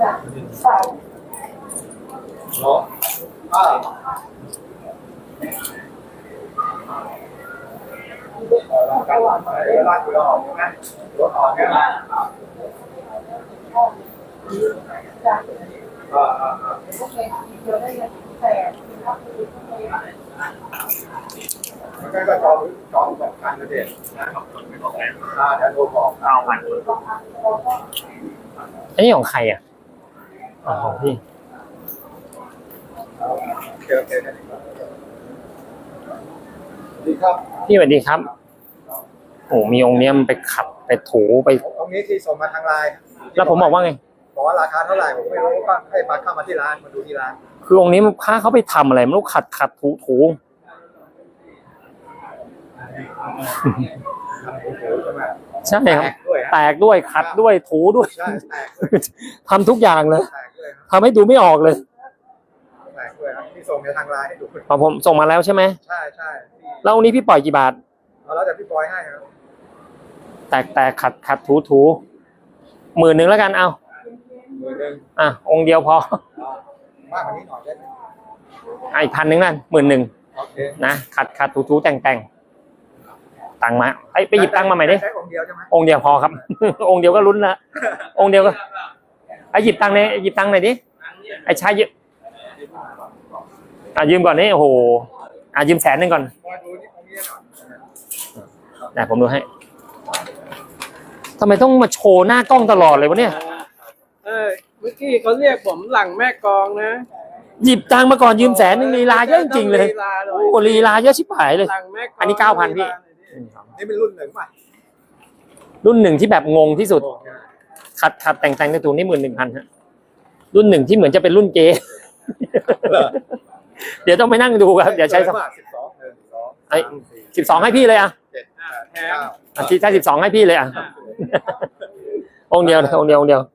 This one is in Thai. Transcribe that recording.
เนาะอ่การวางแผนเวลาคุยออกใช่ไหมรถออกใช่ไหมอ่าอ่าอ่ามันก็จองจองสองคันนะเด็กนะครับอ่าเดี๋ยวโทรบอกเอามันอันนี้ของใครอะ อ๋อของพี่โอเคโอเคดีครับพี่สวัสดีครับโอ้มีองค์เนี้ยมันไปขัดไปถูไปตรงนี้ที่ส่งมาทางไลน์แล้วผมบอกว่าไงบอกว่าราคาเท่าไหร่ผมไม่รู้ก็ให้มาเข้ามาที่ร้านมาดูที่ร้าน คือองค์นี้มันพาเขาไปทำอะไรไม่รู้ขัดขัดถูถูทำโอ้โหใช่ไหมใช่ครับ แตกด้วยแตฮะกด้วยขัดด้วยถูด้วย ใช่แตกด้วยทำทุกอย่างเลยแตกด้วยครับทำให้ดูไม่ออกเลยแตกด้วยครับที่ส่งในทางไลน์ให้ดูพอผมส่งมาแล้วใช่ไหมใช่ใช่ที่แล้วองค์นี้พี่ปล่อยกี่บาท เอาแล้วแต่พี่บอยให้ครับแตกแตกขัดขัดถูถูหมื่นหนึ่งแล้วกันเอาหมื่นหนึ่งอะองค์เดียวพอมากกว่านี้หน่อยได้ไหมอะอีกพันหนึ่งนั่นหมื่นหนึ่งโอเคนะขัดขัดถูถูแต่งแต่ง ตังค์มาไอ้ยไปหยิบตังค์มาใหม่ดิใช้องค์เดียวใช่ไหมองค์เดียวพอครับ องค์เดียวก็ลุ้นละองค์เดียวก็ไอ้หยิบตังค์เนี่ยหยิบตังค์หน่อยดิไอ้ชายยืมอะยืมก่อนนี่โอ้โหอะยืมแสนหนึ่งก่อนบอยดูนี่องค์นี้หน่อยนะผมดูให้ทำไมต้องมาโชว์หน้ากล้องตลอดเลยวะเนี่ย เออเมื่อกี้เขาเรียกผมหลังแม่กลองนะหยิบตังค์มาก่อนยืมแสนหนึ่งลีลาเยอะจริงๆเลยลีลาเลโอ้โหลีลาเยอะชิบหายเลย หลังแม่กลองอันนี้9,000พี่ นี่เป็นรุ่นหนึ่งป่ะรุ่นหนึ่งที่แบบงงที่สุด ขัดขัดแต่งแต่งในตัวนี้หมื่นหนึ่งพันฮะรุ่นหนึ่งที่เหมือนจะเป็นรุ่นเกเดี๋ยวต้องไปนั่งดูครับ เดี๋ยวใช้สักสิบสองเออสิบสองไอ้สิบสองให้พี่เลยอะเจ็ดแปดแถเก้ามอะที่ถ้าสิบสองให้พี่เลยอะองค์เดียวนะองค์เดียวองค์เดียว